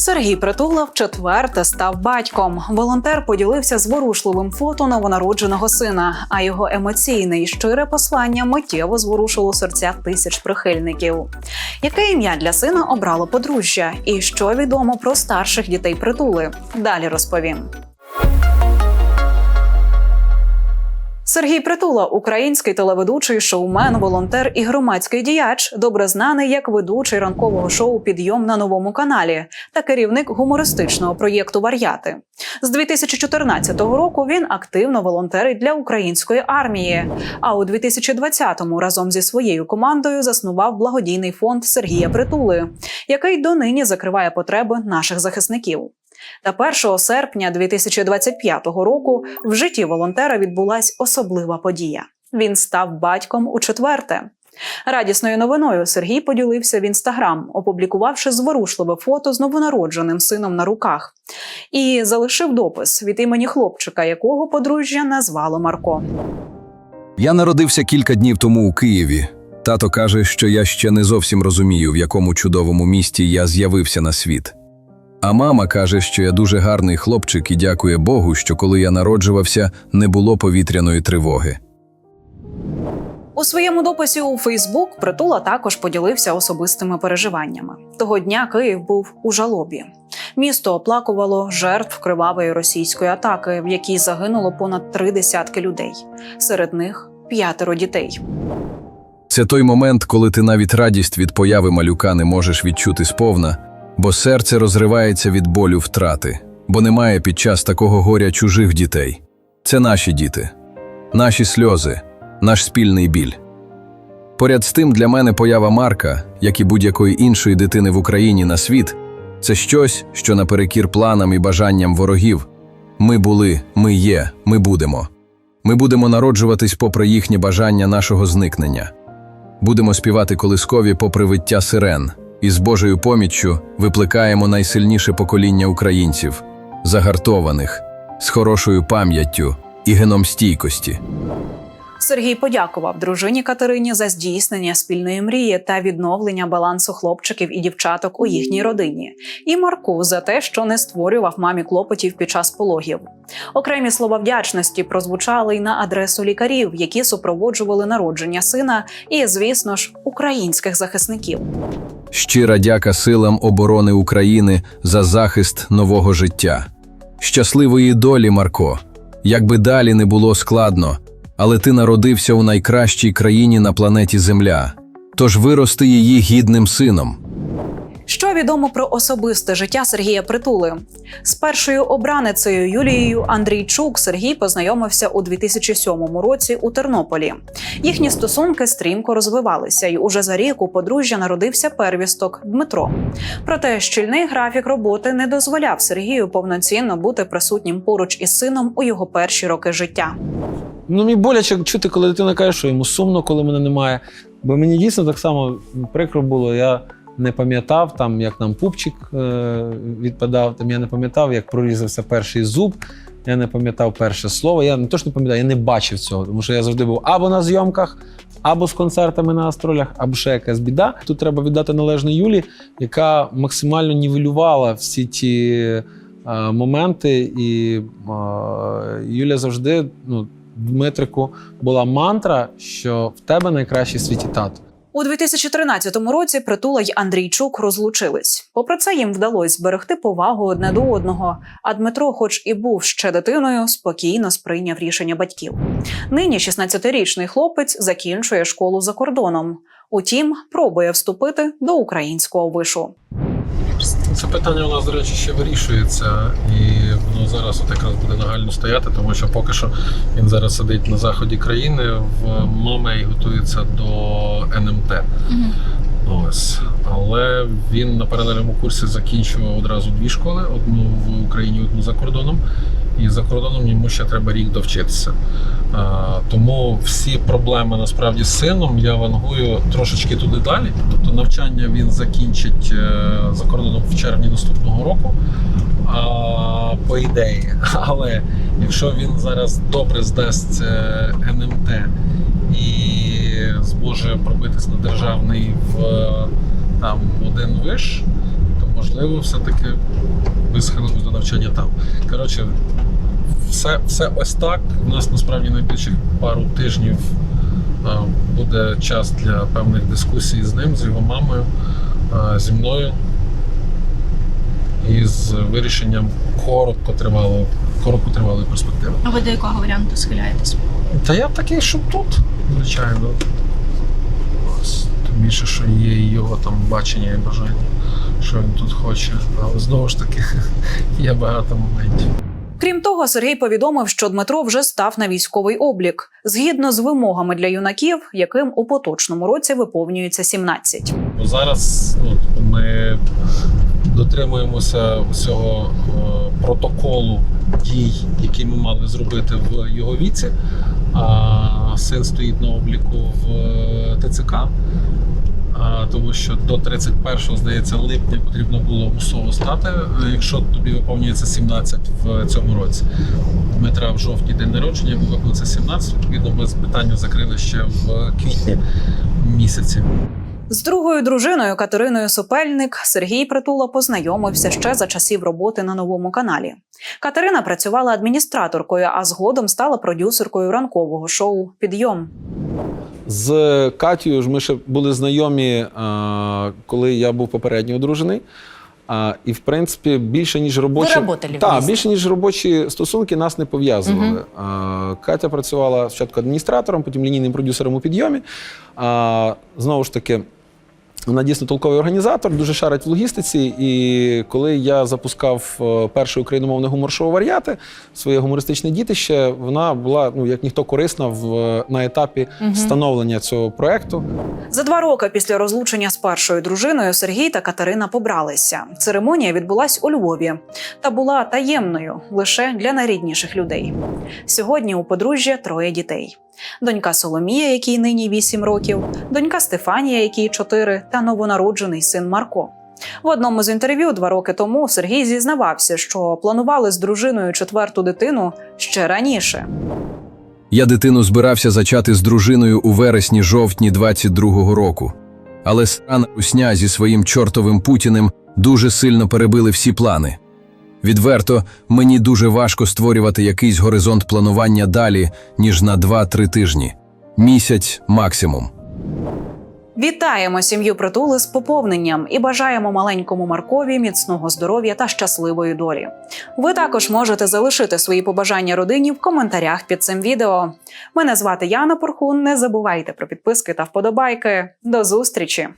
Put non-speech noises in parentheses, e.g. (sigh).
Сергій Притула четверте став батьком. Волонтер поділився зворушливим фото новонародженого сина, а його емоційне і щире послання миттєво зворушило серця тисяч прихильників. Яке ім'я для сина обрало подружжя, і що відомо про старших дітей притули? Далі розповім. Сергій Притула, український телеведучий, шоумен, волонтер і громадський діяч, добре знаний як ведучий ранкового шоу Підйом на новому каналі та керівник гумористичного проєкту Вар'яти. З 2014 року він активно волонтерить для української армії. А у 2020-му разом зі своєю командою заснував благодійний фонд Сергія Притули, який донині закриває потреби наших захисників. Та 1 серпня 2025 року в житті волонтера відбулась особлива подія. Він став батьком у четверте. Радісною новиною Сергій поділився в інстаграм, опублікувавши зворушливе фото з новонародженим сином на руках, і залишив допис від імені хлопчика, якого подружжя назвало Марко. Я народився кілька днів тому у Києві. Тато каже, що я ще не зовсім розумію, в якому чудовому місті я з'явився на світ. А мама каже, що я дуже гарний хлопчик і дякує Богу, що коли я народжувався, не було повітряної тривоги. У своєму дописі у Фейсбук Притула також поділився особистими переживаннями. Того дня Київ був у жалобі. Місто оплакувало жертв кривавої російської атаки, в якій загинуло понад три десятки людей. Серед них п'ятеро дітей. Це той момент, коли ти навіть радість від появи малюка не можеш відчути сповна, бо серце розривається від болю втрати, бо немає під час такого горя чужих дітей. Це наші діти, наші сльози, наш спільний біль. Поряд з тим, для мене поява Марка, як і будь-якої іншої дитини в Україні на світ, це щось, що наперекір планам і бажанням ворогів. Ми були, ми є, ми будемо. Ми будемо народжуватись попри їхнє бажання нашого зникнення. Будемо співати колискові попри виття сирен, і з Божою поміччю випликаємо найсильніше покоління українців, загартованих, з хорошою пам'яттю і геном стійкості. Сергій подякував дружині Катерині за здійснення спільної мрії та відновлення балансу хлопчиків і дівчаток у їхній родині, і Марку за те, що не створював мамі клопотів під час пологів. Окремі слова вдячності прозвучали й на адресу лікарів, які супроводжували народження сина, і, звісно ж, українських захисників. Щира дяка силам оборони України за захист нового життя. Щасливої долі, Марко. Якби далі не було складно, але ти народився у найкращій країні на планеті Земля, тож вирости її гідним сином. Що відомо про особисте життя Сергія Притули? З першою обраницею Юлією Андрійчук Сергій познайомився у 2007 році у Тернополі. Їхні стосунки стрімко розвивалися, і уже за рік у подружжя народився первісток Дмитро. Проте щільний графік роботи не дозволяв Сергію повноцінно бути присутнім поруч із сином у його перші роки життя. Ну, мені боляче чути, коли дитина каже, що йому сумно, коли мене немає. Бо мені дійсно так само прикро було. Я не пам'ятав, там, як нам пупчик е- відпадав, там я не пам'ятав, як прорізався перший зуб. Я не пам'ятав перше слово. Я не то, що не пам'ятаю, я не бачив цього, тому що я завжди був або на зйомках, або з концертами на астролях, або ще якась біда. Тут треба віддати належне Юлі, яка максимально нівелювала всі ті е, моменти. І е, Юля завжди, ну, Дмитрику, була мантра, що в тебе найкращий світі тато. У 2013 році Притула й Андрійчук розлучились. Попри це їм вдалося зберегти повагу одне до одного. А Дмитро, хоч і був ще дитиною, спокійно сприйняв рішення батьків. Нині 16-річний хлопець закінчує школу за кордоном. Утім, пробує вступити до українського вишу. Це питання у нас, до речі, ще вирішується, і воно зараз от якраз буде нагально стояти, тому що поки що він зараз сидить на заході країни в МОМЕ і готується до НМТ. Ось. Але він на паралельному курсі закінчував одразу дві школи: одну в Україні, одну за кордоном. І за кордоном йому ще треба рік довчитися. А, тому всі проблеми насправді з сином я вангую трошечки туди далі. Тобто навчання він закінчить е, за кордоном в червні наступного року. А, по ідеї. (laughs) Але якщо він зараз добре здасть е, НМТ зможе пробитись на державний в е, там один виш, то можливо, все-таки ми схилимось до навчання там. Коротше, все, все ось так. У нас насправді найближчих пару тижнів а, буде час для певних дискусій з ним, з його мамою, а, зі мною. І з вирішенням короткотривалої, короткотривалої перспективи. А ви до якого варіанту схиляєтесь? Та я такий, що тут, звичайно. Тим більше, що є його там бачення і бажання, що він тут хоче. Але знову ж таки, (laughs) є багато моментів. Крім того, Сергій повідомив, що Дмитро вже став на військовий облік згідно з вимогами для юнаків, яким у поточному році виповнюється 17. Зараз ну, ми дотримуємося цього протоколу дій, які ми мали зробити в його віці. А син стоїть на обліку в е, ТЦК. Тому що до 31 здається липня потрібно було мусово стати, е, якщо тобі виповнюється 17 в цьому році. Дмитра в жовтні день народження, йому виповниться 17. Відповідно, ми питання закрили ще в квітні місяці. З другою дружиною Катериною Сопельник Сергій Притула познайомився ще за часів роботи на новому каналі. Катерина працювала адміністраторкою, а згодом стала продюсеркою ранкового шоу Підйом. З Катією ж ми ще були знайомі, коли я був попередньо одружений. А, і в принципі, більше ніж робочі Так, більше ніж робочі стосунки нас не пов'язували. А, Катя працювала спочатку адміністратором, потім лінійним продюсером у підйомі. А, знову ж таки. Вона дійсно толковий організатор, дуже шарить в логістиці. І коли я запускав е, перше україномовне гумор-шоу Варіати, своє гумористичне дітище, вона була ну як ніхто корисна в на етапі становлення цього проекту. За два роки після розлучення з першою дружиною Сергій та Катерина побралися. Церемонія відбулась у Львові та була таємною лише для найрідніших людей. Сьогодні у подружжя троє дітей: донька Соломія, якій нині 8 років, донька Стефанія, якій 4, та новонароджений син Марко. В одному з інтерв'ю два роки тому Сергій зізнавався, що планували з дружиною четверту дитину ще раніше. Я дитину збирався зачати з дружиною у вересні-жовтні 22-го року. Але срана русня зі своїм чортовим Путіним дуже сильно перебили всі плани. Відверто, мені дуже важко створювати якийсь горизонт планування далі, ніж на 2-3 тижні. Місяць максимум. Вітаємо сім'ю притули з поповненням і бажаємо маленькому Маркові міцного здоров'я та щасливої долі. Ви також можете залишити свої побажання родині в коментарях під цим відео. Мене звати Яна Порхун. Не забувайте про підписки та вподобайки. До зустрічі!